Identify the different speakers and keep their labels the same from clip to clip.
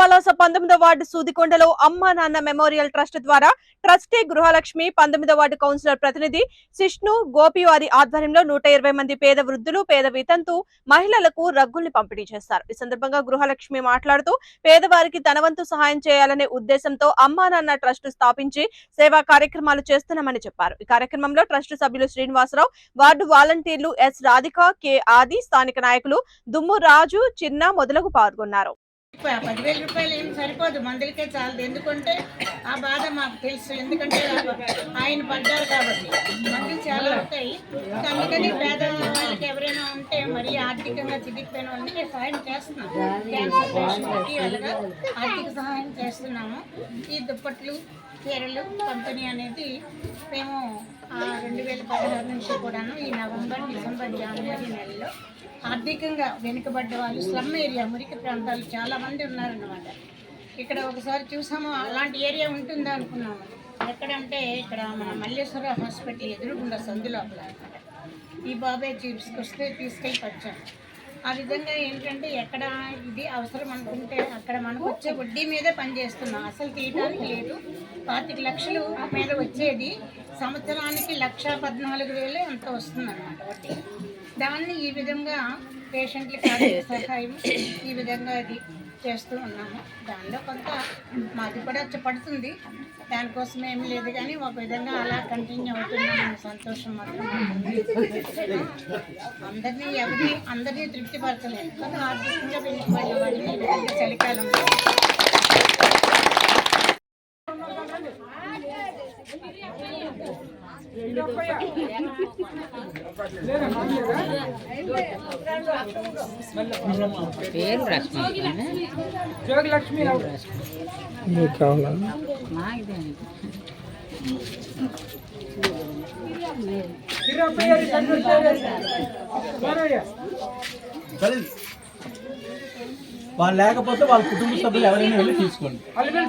Speaker 1: పలాస పంతొమ్మిదో వార్డు సూదికొండలో Amma Nanna memorial trust ద్వారా ట్రస్టీ గృహలక్ష్మి పంతొమ్మిదో వార్డు కౌన్సిలర్ ప్రతినిధి సిష్ణు గోపి వారి ఆధ్వర్యంలో నూట ఇరవై మంది పేద వృద్ధులు పేద వితంతు మహిళలకు రగ్గుల్ని పంపిణీ చేస్తారు. ఈ సందర్భంగా గృహలక్ష్మి మాట్లాడుతూ పేదవారికి తనవంతు సహాయం చేయాలనే ఉద్దేశంతో అమ్మా నాన్న ట్రస్ట్ స్థాపించి సేవా కార్యక్రమాలు చేస్తున్నామని చెప్పారు. ఈ కార్యక్రమంలో ట్రస్ట్ సభ్యులు శ్రీనివాసరావు వార్డు వాలంటీర్లు ఎస్ రాధిక కె ఆది స్థానిక నాయకులు దుమ్ము రాజు చిన్న మొదలగు పాల్గొన్నారు.
Speaker 2: పదివేల రూపాయలు ఏం సరిపోదు. మందులకే చాలదు. ఎందుకంటే ఆ బాధ మాకు తెలుసు. ఎందుకంటే ఆయన పడ్డారు కాబట్టి. మందులు చాలా అవుతాయి అందుకని పేద వాళ్ళకి ఉంటే మరి ఆర్థికంగా చిదిగిపోయిన వాళ్ళకి సహాయం చేస్తున్నాం క్యాన్సర్ పేషెంట్కి అలాగా ఆర్థిక సహాయం చేస్తున్నాము. ఈ దుప్పట్లు చీరలు పంపిణీ అనేది మేము రెండు వేల పదహారు నుంచి కూడాను ఈ నవంబర్ డిసెంబర్ జనవరి నెలలో ఆర్థికంగా వెనుకబడ్డ వాళ్ళు స్లమ్ ఏరియా మురికి ప్రాంతాలు చాలా మంది ఉన్నారన్నమాట. ఇక్కడ ఒకసారి చూసాము అలాంటి ఏరియా ఉంటుందా అనుకున్నాము ఎక్కడంటే ఇక్కడ మన మల్లేశ్వర హాస్పిటల్ ఎదురుగుండా సందు లోపల. అన్నమాట ఈ బాబాయ్ తీసుకొస్తే తీసుకెళ్ళి వచ్చాను ఆ విధంగా ఏంటంటే ఎక్కడ ఇది అవసరం అనుకుంటే అక్కడ మనకు వచ్చే వడ్డీ మీదే పనిచేస్తున్నాం. అసలు తీయడానికి లేదు. పాతిక లక్షలు మీద వచ్చేది. సంవత్సరానికి లక్ష పద్నాలుగు వేలు ఎంత వస్తుంది అనమాట వడ్డీ. దాన్ని ఈ విధంగా పేషెంట్లకి సహాయం ఈ విధంగా అది చేస్తూ ఉన్నాము. దానిలో కొంత మాది కూడా వచ్చి పడుతుంది. దానికోసం ఏమి లేదు కానీ ఒక విధంగా అలా కంటిన్యూ అవుతున్నాం సంతోషం మాత్రం. అందరినీ ఎవరిని అందరినీ తృప్తిపరచలేదు కానీ ఆర్థికంగా వెళ్ళిపోయే వాళ్ళని చలికాలంలో.
Speaker 3: పేరు రశ్మి
Speaker 4: జోగలక్ష్మి
Speaker 3: మా ఇదే
Speaker 5: వాళ్ళు లేకపోతే వాళ్ళ కుటుంబ సభ్యులు ఎవరైనా వెళ్ళి తీసుకోండి
Speaker 4: అల్లిబెల్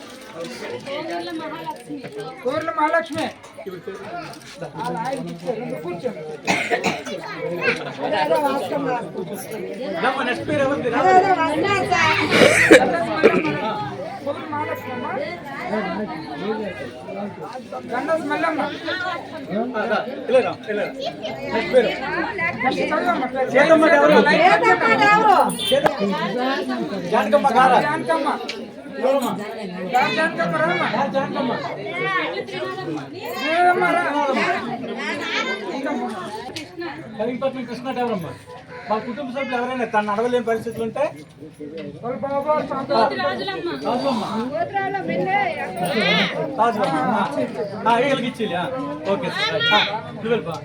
Speaker 4: కోర్ల మహాలక్ష్మి. గండస్ మల్లమ్మ.
Speaker 5: నెక్స్ట్ పేరు. చేతమ్మ జానకమ్మ గారా.
Speaker 4: జానకమ్మ రామ్మ
Speaker 5: జానకమ్మ కృష్ణ ఎవరమ్మ వాళ్ళ కుటుంబ సభ్యులు ఎవరైనా తను నడవలేని పరిస్థితులు ఉంటే రాజులమ్మ వీళ్ళకి ఓకే సార్ నువ్వు వెళ్ళిపో